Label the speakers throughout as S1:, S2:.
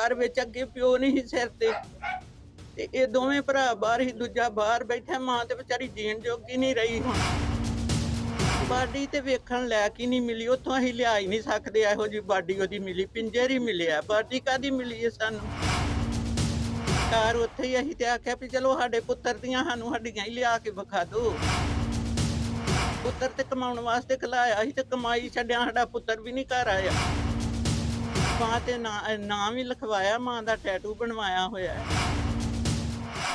S1: ਘਰ ਵਿੱਚ ਅੱਗੇ ਪਿਓ ਨਹੀਂ ਸੀ ਸਿਰ ਤੇ। ਤੇ ਇਹ ਦੋਵੇਂ ਭਰਾ ਬਾਹਰ ਹੀ ਦੂਜਾ ਬਾਹਰ ਬੈਠਾ, ਮਾਂ ਤੇ ਵਿਚਾਰੀ ਜੀਣ ਜੋਗੀ ਨਹੀਂ ਰਹੀ ਹੁਣ। ਬਾਡੀ ਤੇ ਵੇਖਣ ਲਾਇਕ ਹੀ ਨਹੀਂ ਮਿਲੀ, ਉੱਥੋਂ ਅਸੀਂ ਲਿਆ ਹੀ ਨਹੀਂ ਸਕਦੇ, ਇਹੋ ਜੀ ਬਾਡੀ ਉਹਦੀ ਮਿਲੀ, ਪਿੰਜਰ ਹੀ ਮਿਲਿਆ, ਬਾਡੀ ਕਾਦੀ ਮਿਲੀ ਹੈ ਸਾਨੂੰ? ਕਾਰ ਉੱਥੇ ਹੀ ਅਸੀਂ ਤੇ ਆਖਿਆ ਵੀ ਚਲੋ ਸਾਡੇ ਪੁੱਤਰ ਦੀਆਂ ਸਾਨੂੰ ਸਾਡੀਆਂ ਹੀ ਲਿਆ ਕੇ ਵਿਖਾ ਦਿਓ। ਪੁੱਤਰ ਤੇ ਕਮਾਉਣ ਵਾਸਤੇ ਖਲਾਇਆ ਸੀ ਤੇ ਕਮਾਈ ਛੱਡਿਆ ਸਾਡਾ ਪੁੱਤਰ ਵੀ ਨਹੀਂ ਘਰ ਆਇਆ। ਮਾਂ ਤੇ ਨਾਂ ਨਾਂ ਵੀ ਲਿਖਵਾਇਆ, ਮਾਂ ਦਾ ਟੈਟੂ ਬਣਵਾਇਆ ਹੋਇਆ ਹੈ।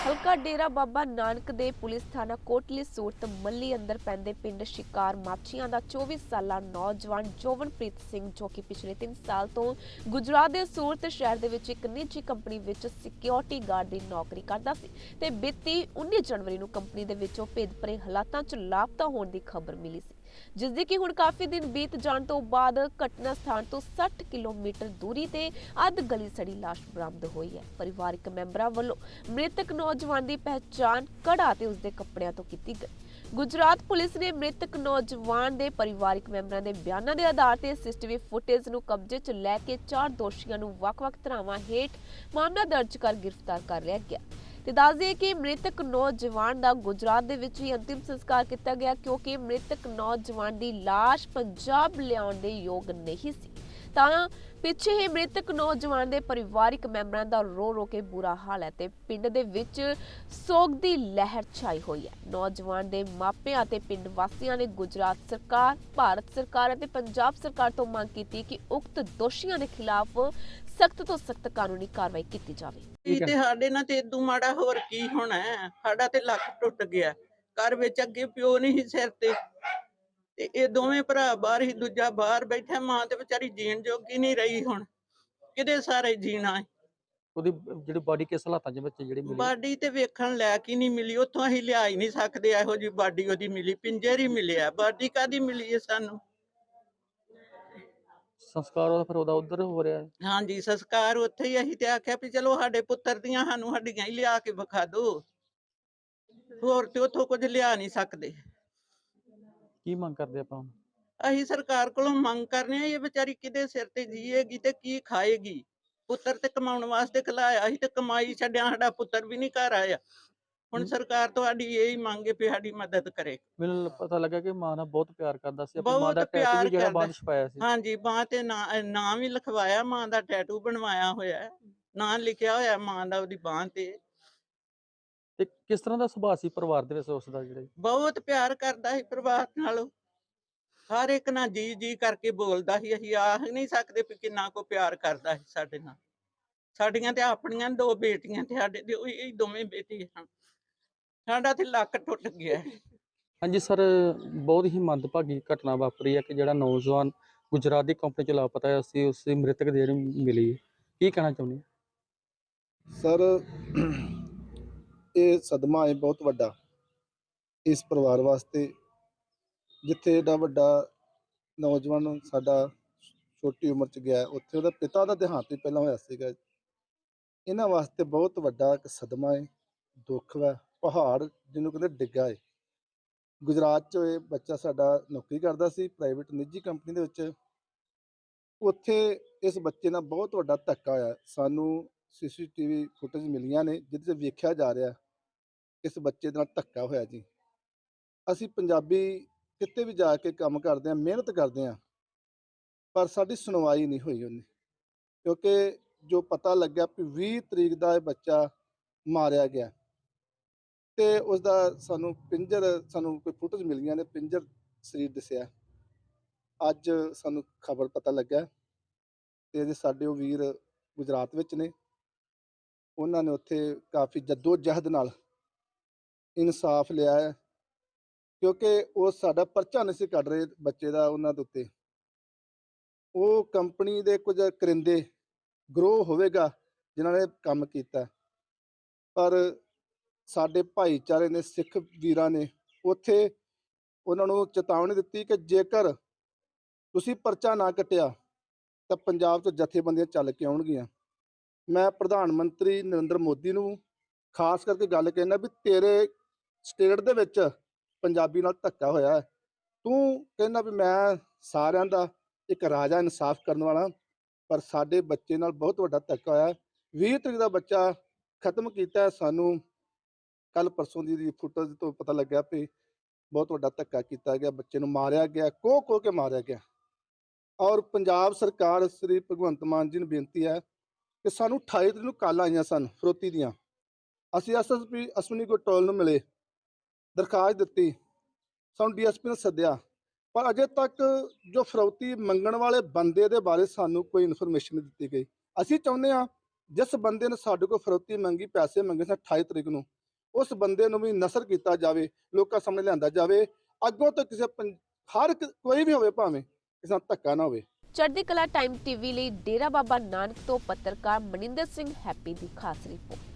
S2: ਹਲਕਾ ਡੇਰਾ ਬਾਬਾ ਨਾਨਕ ਦੇ ਪੁਲਿਸ ਥਾਣਾ ਕੋਟਲੀ ਸੂਰਤ ਮੱਲੀ ਅੰਦਰ ਪੈਂਦੇ ਪਿੰਡ ਸ਼ਿਕਾਰ ਮਾਛੀਆਂ ਦਾ 24 ਸਾਲਾ ਨੌਜਵਾਨ ਜੋਵਨਪ੍ਰੀਤ ਸਿੰਘ, ਜੋ ਕਿ ਪਿਛਲੇ 3 ਸਾਲ ਤੋਂ ਗੁਜਰਾਤ ਦੇ ਸੂਰਤ ਸ਼ਹਿਰ ਦੇ ਵਿੱਚ ਇੱਕ ਨਿੱਜੀ ਕੰਪਨੀ ਵਿੱਚ ਸਿਕਿਉਰਿਟੀ ਗਾਰਡ ਦੀ ਨੌਕਰੀ ਕਰਦਾ ਸੀ ਤੇ ਬੀਤੀ 19 ਜਨਵਰੀ ਨੂੰ ਕੰਪਨੀ ਦੇ ਵਿੱਚੋਂ ਭੇਦ ਭਰੇ ਹਾਲਾਤਾਂ 'ਚ ਲਾਪਤਾ ਹੋਣ ਦੀ ਖਬਰ ਮਿਲੀ ਸੀ। ਜਿਸ ਦੀ ਕਿ ਹੁਣ ਕਾਫੀ ਦਿਨ ਬੀਤ ਜਾਣ ਤੋਂ ਬਾਅਦ ਘਟਨਾ ਸਥਾਨ ਤੋਂ 60 ਕਿਲੋਮੀਟਰ ਦੂਰੀ ਤੇ ਅੱਧ ਗਲੀ ਸੜੀ ਲਾਸ਼ ਬਰਾਮਦ ਹੋਈ ਹੈ। ਪਰਿਵਾਰਕ ਮੈਂਬਰਾਂ ਵੱਲੋਂ ਮ੍ਰਿਤਕ ਨੌਜਵਾਨ ਦੀ ਪਹਿਚਾਣ ਕੜਾ ਤੇ ਉਸਦੇ ਕੱਪੜਿਆਂ ਤੋਂ ਕੀਤੀ ਗਈ। ਗੁਜਰਾਤ ਪੁਲਿਸ ਨੇ ਮ੍ਰਿਤਕ ਨੌਜਵਾਨ ਦੇ ਪਰਿਵਾਰਕ ਮੈਂਬਰਾਂ ਦੇ ਬਿਆਨਾਂ ਦੇ ਆਧਾਰ ਤੇ ਸੀਸੀਟੀਵੀ ਫੁਟੇਜ ਨੂੰ ਕਬਜ਼ੇ 'ਚ ਲੈ ਕੇ ਚਾਰ ਦੋਸ਼ੀਆਂ ਨੂੰ ਵੱਖ-ਵੱਖ ਧਰਾਵਾਂ ਹੇਠ ਮਾਮਲਾ ਦਰਜ ਕਰ ਗ੍ਰਿਫਤਾਰ ਕਰ ਲਿਆ ਗਿਆ। ਤੇ ਦੱਸ ਦਈਏ ਕਿ ਮ੍ਰਿਤਕ ਨੌਜਵਾਨ ਦਾ ਗੁਜਰਾਤ ਦੇ ਵਿੱਚ ਹੀ ਅੰਤਿਮ ਸੰਸਕਾਰ ਕੀਤਾ ਗਿਆ ਕਿਉਂਕਿ ਮ੍ਰਿਤਕ ਨੌਜਵਾਨ ਦੀ ਲਾਸ਼ ਪੰਜਾਬ ਲਿਆਉਣ ਦੇ ਯੋਗ ਨਹੀਂ ਸੀ। ਤਾਂ ਪਿੱਛੇ ਹੀ ਮ੍ਰਿਤਕ ਨੌਜਵਾਨ ਦੇ ਪਰਿਵਾਰਿਕ ਮੈਂਬਰਾਂ ਦਾ ਰੋ ਰੋ ਕੇ ਬੁਰਾ ਹਾਲ ਹੈ ਤੇ ਪਿੰਡ ਦੇ ਵਿੱਚ ਸੋਗ ਦੀ ਲਹਿਰ ਛਾਈ ਹੋਈ ਹੈ। ਨੌਜਵਾਨ ਦੇ ਮਾਪਿਆਂ ਅਤੇ ਪਿੰਡ ਵਾਸੀਆਂ ਨੇ ਗੁਜਰਾਤ ਸਰਕਾਰ, ਭਾਰਤ ਸਰਕਾਰ ਅਤੇ ਪੰਜਾਬ ਸਰਕਾਰ ਤੋਂ ਮੰਗ ਕੀਤੀ ਕਿ ਉਕਤ ਦੋਸ਼ੀਆਂ ਦੇ ਖਿਲਾਫ ਸਖਤ ਤੋਂ ਸਖਤ ਕਾਨੂੰਨੀ ਕਾਰਵਾਈ ਕੀਤੀ ਜਾਵੇ।
S1: ਕੀ ਤੇ ਸਾਡੇ ਨਾਲ ਤੇ ਇਦੋਂ ਮਾੜਾ ਹੋਰ ਕੀ ਹੋਣਾ ਹੈ? ਸਾਡਾ ਤੇ ਲੱਕ ਟੁੱਟ ਗਿਆ। ਘਰ ਵਿੱਚ ਅੱਗੇ ਪਿਓ ਨਹੀਂ ਸੀ ਸਿਰ ਤੇ। ਤੇ ਇਹ ਦੋਵੇਂ ਭਰਾ ਬਾਹਰ ਹੀ ਦੂਜਾ ਬਾਹਰ ਬੈਠਾ ਮਾਂ ਤੇ ਵਿਚਾਰੀ ਜੀਣ ਜੋਗੀ ਨਹੀਂ ਰਹੀ ਹੁਣ। ਕਿਹਦੇ ਸਾਰੇ ਜੀਣਾ?
S3: ਉਹਦੀ ਜਿਹੜੀ ਬਾਡੀ ਕਿਸ ਹਾਲਾਤਾਂ 'ਚ ਬੱਚੇ ਜਿਹੜੀ ਮਿਲੀ?
S1: ਬਾਡੀ ਤੇ ਵੇਖਣ ਲਾਇਕ ਹੀ ਨਹੀਂ ਮਿਲੀ ਉੱਥੋਂ ਅਸੀਂ ਲਿਆ ਹੀ ਨਹੀਂ ਸਕਦੇ ਇਹੋ ਜੀ ਬਾਡੀ ਉਹਦੀ ਮਿਲੀ ਪਿੰਜਰ ਹੀ ਮਿਲਿਆ। ਬਾਡੀ ਕਾਦੀ ਮਿਲੀ ਹੈ ਸਾਨੂੰ?
S3: ਸੰਸਕਾਰ ਉਹਦਾ ਫਿਰ ਉਹਦਾ ਉਧਰ ਹੋ ਰਿਹਾ ਹੈ।
S1: ਹਾਂਜੀ ਸੰਸਕਾਰ ਉੱਥੇ ਹੀ ਅਸੀਂ ਤੇ ਆਖਿਆ ਵੀ ਚਲੋ ਸਾਡੇ ਪੁੱਤਰ ਦੀਆਂ ਸਾਨੂੰ ਸਾਡੀਆਂ ਹੀ ਲਿਆ ਕੇ ਵਿਖਾ ਦਿਓ। ਹੋਰ ਤੇ ਉੱਥੋਂ ਕੁਝ ਲਿਆ ਨਹੀਂ ਸਕਦੇ।
S3: ਕੀ ਮੰਗ ਕਰਦੇ ਆਪਾਂ ਹੁਣ?
S1: ਅਸੀਂ ਸਰਕਾਰ ਕੋਲੋਂ ਮੰਗ ਕਰਨੇ ਆ ਇਹ ਵਿਚਾਰੀ ਕਿਹਦੇ ਸਿਰ ਤੇ ਜੀਏਗੀ ਤੇ ਕੀ ਖਾਏਗੀ? ਪੁੱਤਰ ਤੇ ਕਮਾਉਣ ਵਾਸਤੇ ਖਲਾਇਆ ਸੀ ਤੇ ਕਮਾਈ ਛੱਡਿਆ ਸਾਡਾ ਪੁੱਤਰ ਵੀ ਨਹੀਂ ਘਰ ਆਇਆ। ਹੁਣ। ਸਰਕਾਰ ਤੁਹਾਡੀ ਇਹ ਹੀ ਮੰਗੇ ਵੀ ਸਾਡੀ ਮਦਦ ਕਰੇ।
S3: ਮੈਨੂੰ ਪਤਾ ਲੱਗਾ ਕਿ ਮਾਂ ਨਾਲ ਬਹੁਤ ਪਿਆਰ ਕਰਦਾ ਸੀ ਆਪਣੀ ਮਾਂ
S1: ਬਹੁਤ
S3: ਦਾ ਟੈਟੂ
S1: ਪਿਆਰ
S3: ਵੀ ਜਿਹੜਾ
S1: ਕਰਦਾ
S3: ਛਪਾਇਆ ਸੀ।
S1: ਹਾਂਜੀ ਬਾਂਹ ਤੇ ਨਾਂ ਨਾਂ ਵੀ ਲਿਖਵਾਇਆ ਮਾਂ ਦਾ ਟੈਟੂ ਬਣਵਾਇਆ ਹੋਇਆ ਹੈ। ਨਾਂ ਲਿਖਿਆ ਹੋਇਆ ਮਾਂ ਦਾ ਉਹਦੀ ਬਾਂਹ ਤੇ।
S3: ਤੇ ਕਿਸ ਤਰ੍ਹਾਂ ਦਾ ਸੁਭਾਅ ਸੀ ਪਰਿਵਾਰ ਦੇ ਵਿੱਚ ਉਸ ਦਾ ਜਿਹੜਾ?
S1: ਬਹੁਤ ਪਿਆਰ ਕਰਦਾ ਸੀ ਪਰਿਵਾਰ ਨਾਲ ਹਰ ਇੱਕ ਨਾਲ ਜੀ ਜੀ ਕਰਕੇ ਬੋਲਦਾ ਸੀ ਅਸੀਂ ਆਖ ਨਹੀਂ ਸਕਦੇ ਵੀ ਕਿੰਨਾ ਕੋ ਪਿਆਰ ਕਰਦਾ ਸੀ ਸਾਡੇ ਨਾਲ ਸਾਡੀਆਂ ਤੇ ਆਪਣੀਆਂ ਦੋ ਬੇਟੀਆਂ ਤੇ ਸਾਡੇ ਉਹੀ ਇਹੀ ਦੋਵੇਂ ਬੇਟੇ ਹਨ ਸਾਡਾ ਤੇ ਲੱਕ ਟੁੱਟ ਗਿਆ।
S3: ਹਾਂਜੀ ਸਰ ਬਹੁਤ ਹੀ ਮੰਦਭਾਗੀ ਘਟਨਾ ਵਾਪਰੀ ਹੈ ਕਿ ਜਿਹੜਾ ਨੌਜਵਾਨ ਗੁਜਰਾਤ ਦੀ ਕੰਪਨੀ ਚ ਲਾਪਤਾ ਹੈ ਸੀ ਉਸ ਦੀ ਮ੍ਰਿਤਕ ਦੇਹ ਮਿਲੀ। ਕੀ ਕਹਿਣਾ ਚਾਹੁੰਦੇ?
S4: ਸਰ ਇਹ ਸਦਮਾ ਹੈ ਬਹੁਤ ਵੱਡਾ ਇਸ ਪਰਿਵਾਰ ਵਾਸਤੇ, ਜਿੱਥੇ ਏਡਾ ਵੱਡਾ ਨੌਜਵਾਨ ਸਾਡਾ ਛੋਟੀ ਉਮਰ ਚ ਗਿਆ, ਉੱਥੇ ਉਹਦਾ ਪਿਤਾ ਦਾ ਦੇਹਾਂਤ ਵੀ ਪਹਿਲਾਂ ਹੋਇਆ ਸੀਗਾ। ਇਹਨਾਂ ਵਾਸਤੇ ਬਹੁਤ ਵੱਡਾ ਇੱਕ ਸਦਮਾ ਹੈ ਦੁੱਖ ਹੈ ਪਹਾੜ ਜਿਹਨੂੰ ਕਹਿੰਦੇ ਡਿੱਗਾ ਹੈ ਗੁਜਰਾਤ ਚ ਇਹ ਬੱਚਾ ਸਾਡਾ ਨੌਕਰੀ ਕਰਦਾ ਸੀ ਪ੍ਰਾਈਵੇਟ ਨਿੱਜੀ ਕੰਪਨੀ ਦੇ ਵਿੱਚ। ਉੱਥੇ ਇਸ ਬੱਚੇ ਨਾਲ ਬਹੁਤ ਵੱਡਾ ਧੱਕਾ ਹੋਇਆ। ਸਾਨੂੰ ਸੀਸੀਟੀਵੀ ਫੁਟੇਜ ਮਿਲੀਆਂ ਨੇ, ਜਿਹਦੇ 'ਚ ਵੇਖਿਆ ਜਾ ਰਿਹਾ। ਇਸ ਬੱਚੇ ਦੇ ਨਾਲ ਧੱਕਾ ਹੋਇਆ ਜੀ। ਅਸੀਂ ਪੰਜਾਬੀ ਕਿਤੇ ਵੀ ਜਾ ਕੇ ਕੰਮ ਕਰਦੇ ਹਾਂ, ਮਿਹਨਤ ਕਰਦੇ ਹਾਂ, ਪਰ ਸਾਡੀ ਸੁਣਵਾਈ ਨਹੀਂ ਹੋਈ ਉਹਨੇ। ਕਿਉਂਕਿ ਜੋ ਪਤਾ ਲੱਗਿਆ ਕਿ 20 ਤਰੀਕ ਦਾ ਇਹ ਬੱਚਾ ਮਾਰਿਆ ਗਿਆ। ਤੇ ਉਸ ਦਾ ਸਾਨੂੰ ਪਿੰਜਰ, ਸਾਨੂੰ ਕੋਈ ਫੁਟੇਜ ਮਿਲੀਆਂ ਨੇ, ਪਿੰਜਰ ਸਰੀਰ ਦਿਸਿਆ। ਅੱਜ ਸਾਨੂੰ ਖਬਰ ਪਤਾ ਲੱਗਾ ਤੇ ਇਹਦੇ ਸਾਡੇ ਉਹ ਵੀਰ ਗੁਜਰਾਤ ਵਿੱਚ ਨੇ। ਉਹਨਾਂ ਨੇ ਉੱਥੇ ਕਾਫੀ ਜੱਦੋ ਜਹਿਦ ਨਾਲ ਇਨਸਾਫ ਲਿਆ ਹੈ, ਕਿਉਂਕਿ ਉਹ ਸਾਡਾ ਪਰਚਾ ਨਹੀਂ ਸੀ ਕੱਢ ਰਹੇ ਬੱਚੇ ਦਾ ਉਹਨਾਂ ਦੇ ਉੱਤੇ। ਉਹ ਕੰਪਨੀ ਦੇ ਕੁਝ ਕਰਿੰਦੇ ਗਰੋ ਹੋਵੇਗਾ ਜਿਨ੍ਹਾਂ ਨੇ ਕੰਮ ਕੀਤਾ। ਪਰ ਸਾਡੇ ਭਾਈਚਾਰੇ ਨੇ ਸਿੱਖ ਵੀਰਾਂ ਨੇ ਉੱਥੇ ਉਹਨਾਂ ਨੂੰ ਚੇਤਾਵਨੀ ਦਿੱਤੀ ਕਿ ਜੇਕਰ ਤੁਸੀਂ ਪਰਚਾ ਨਾ ਕੱਟਿਆ, ਤਾਂ ਪੰਜਾਬ ਤੋਂ ਜਥੇਬੰਦੀਆਂ ਚੱਲ ਕੇ ਆਉਣਗੀਆਂ। ਮੈਂ ਪ੍ਰਧਾਨ ਮੰਤਰੀ ਨਰਿੰਦਰ ਮੋਦੀ ਨੂੰ ਖਾਸ ਕਰਕੇ ਗੱਲ ਕਹਿਣਾ ਵੀ ਤੇਰੇ ਸਟੇਟ ਦੇ ਵਿੱਚ ਪੰਜਾਬੀ ਨਾਲ ਧੱਕਾ ਹੋਇਆ ਤੂੰ ਕਹਿੰਦਾ ਵੀ ਮੈਂ ਸਾਰਿਆਂ ਦਾ ਇੱਕ ਰਾਜਾ ਇਨਸਾਫ ਕਰਨ ਵਾਲਾ ਪਰ ਸਾਡੇ ਬੱਚੇ ਨਾਲ ਬਹੁਤ ਵੱਡਾ ਧੱਕਾ ਹੋਇਆ 20 ਤਰੀਕ ਦਾ ਬੱਚਾ ਖਤਮ ਕੀਤਾ ਸਾਨੂੰ ਕੱਲ ਪਰਸੋਂ ਦੀ ਦੀ ਫੁਟੇਜ ਤੋਂ ਪਤਾ ਲੱਗਿਆ ਵੀ ਬਹੁਤ ਵੱਡਾ ਧੱਕਾ ਕੀਤਾ ਗਿਆ, ਬੱਚੇ ਨੂੰ ਮਾਰਿਆ ਗਿਆ ਕੋਹ ਕੋਹ ਕੇ ਮਾਰਿਆ ਗਿਆ। ਔਰ ਪੰਜਾਬ ਸਰਕਾਰ ਸ੍ਰੀ ਭਗਵੰਤ ਮਾਨ ਜੀ ਨੂੰ ਬੇਨਤੀ ਹੈ ਕਿ ਸਾਨੂੰ 28 ਤਰੀਕ ਨੂੰ ਕਾਲਾਂ ਆਈਆਂ ਸਨ, ਫਰੋਤੀ ਦੀਆਂ। ਅਸੀਂ ਐਸਐਸਪੀ ਅਸ਼ਵਨੀ ਗੋਟੋਲ ਨੂੰ ਮਿਲੇ। ਦਰਖਾਸਤ ਦਿੱਤੀ। ਸਾਨੂੰ ਡੀਐਸਪੀ ਨੇ ਸੱਦਿਆ। ਪਰ ਅਜੇ ਤੱਕ ਜੋ ਫਰੌਤੀ ਮੰਗਣ ਵਾਲੇ ਬੰਦੇ ਦੇ ਬਾਰੇ ਸਾਨੂੰ ਕੋਈ ਇਨਫੋਰਮੇਸ਼ਨ ਨਹੀਂ ਦਿੱਤੀ ਗਈ। ਅਸੀਂ ਚਾਹੁੰਦੇ ਹਾਂ, ਜਿਸ ਬੰਦੇ ਨੇ ਸਾਡੇ ਕੋਲ ਫਰੌਤੀ ਮੰਗੀ, ਪੈਸੇ ਮੰਗੇ ਸਨ 28 ਤਰੀਕ ਨੂੰ, ਉਸ ਬੰਦੇ ਨੂੰ ਵੀ ਨਸਰ ਕੀਤਾ ਜਾਵੇ, ਲੋਕਾਂ ਸਾਹਮਣੇ ਲਿਆਂਦਾ ਜਾਵੇ। ਅੱਗੋਂ ਤੋਂ ਕਿਸੇ ਹਰ ਕੋਈ ਵੀ ਹੋਵੇ ਭਾਵੇਂ, ਕਿਸੇ ਨਾਲ ਧੱਕਾ ਨਾ ਹੋਵੇ।
S2: ਚੜ੍ਹਦੀ ਕਲਾ ਟਾਈਮ ਟੀਵੀ ਲਈ ਡੇਰਾ ਬਾਬਾ ਨਾਨਕ ਤੋਂ ਪੱਤਰਕਾਰ ਮਨਿੰਦਰ ਸਿੰਘ ਹੈਪੀ ਦੀ ਖਾਸ ਰਿਪੋਰਟ।